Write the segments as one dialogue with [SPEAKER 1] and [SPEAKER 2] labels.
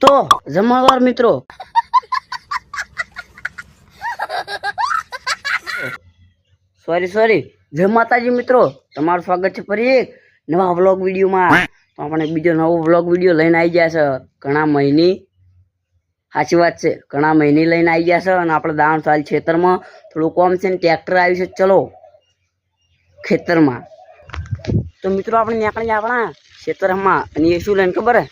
[SPEAKER 1] તો જમાવાર મિત્રો. Sorry sorry જય માતાજી મિત્રો. તમારું સ્વાગત છે ફરી એક નવા વ્લોગ વિડીયોમાં. તો આપણે બીજો નવો વ્લોગ વીડિયો લઈને આવી ગયા છે ઘણા મહિની. સાચી વાત છે. ઘણા મહિની લઈને આવી ગયા છે અને આપણે દાણ સાલ ખેતરમાં થોડું કોમ છે ને ટ્રેક્ટર આવ્યું છે. ચલો, ખેતરમાં. તો મિત્રો, આપણે ત્યાં આપણા ખેતરમાં. અને એ શું લઈને ખબર હે?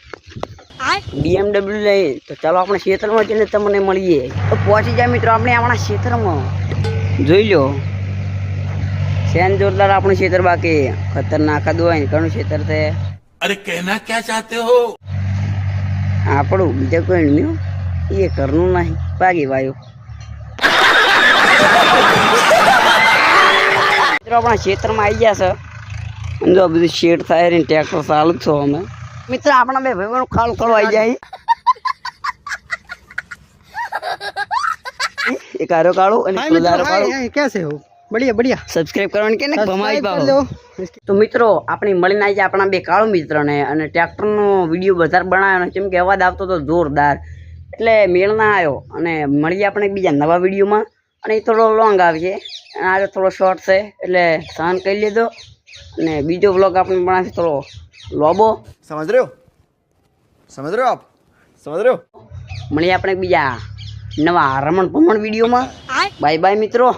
[SPEAKER 1] બીએમડબલ્યુ લઈ. તો ચાલો આપણે ક્ષેત્રમાં જઈને તમને મળીએ. તો પહોંચી જાય મિત્રો આપણે આપણા ક્ષેત્રમાં. જોઈ લો. શેન જોરદાર આપણું ક્ષેત્ર બાકી. ખતરનાક હતું હોય ઘણું ક્ષેત્ર છે.
[SPEAKER 2] અરે કહેના ક્યાં ચાહતે હો?
[SPEAKER 1] આપણું બીજા કોઈ નહીં એ ઘરનું નહીં. ભાગી વાયો. મિત્રો આપણા ક્ષેત્રમાં આવી ગયા છે. જો બધું શેડ થાય ને ટ્રેક્ટર ચાલુ જ છો અમે મિત્ર આપણા બે ભાઈઓનું ખાલ કરવાઈ જાય. એ કારો કાળો અને
[SPEAKER 3] ફૂલદાર
[SPEAKER 1] કાળો.
[SPEAKER 3] કેસે હો? બઢિયા બઢિયા.
[SPEAKER 1] સબસ્ક્રાઇબ કરવાની કે ને ભમાઈ પાવો તો મિત્રો આપણે મળીને આવી આપણા બે કાળો મિત્રને અને ટ્રેક્ટરનો વીડિયો વધારે બનાવ્યો કેમ કે અવાજ આવતો તો જોરદાર. એટલે મેળ ના આવ્યો અને મળીએ આપણે બીજા નવા વિડીયોમાં. અને એ થોડો લોંગ આવશે આજે થોડો શોર્ટ છે એટલે સહન કરી લીધો અને બીજો વ્લોગ આપણે બનાવશે થોડો લોબો.
[SPEAKER 4] સમજ રહ્યો? સમજ રહ્યો આપ? સમજ રહ્યો?
[SPEAKER 1] મળીએ આપણે બીજા નવા રમણ ભમણ વિડીયોમાં. બાય બાય મિત્રો.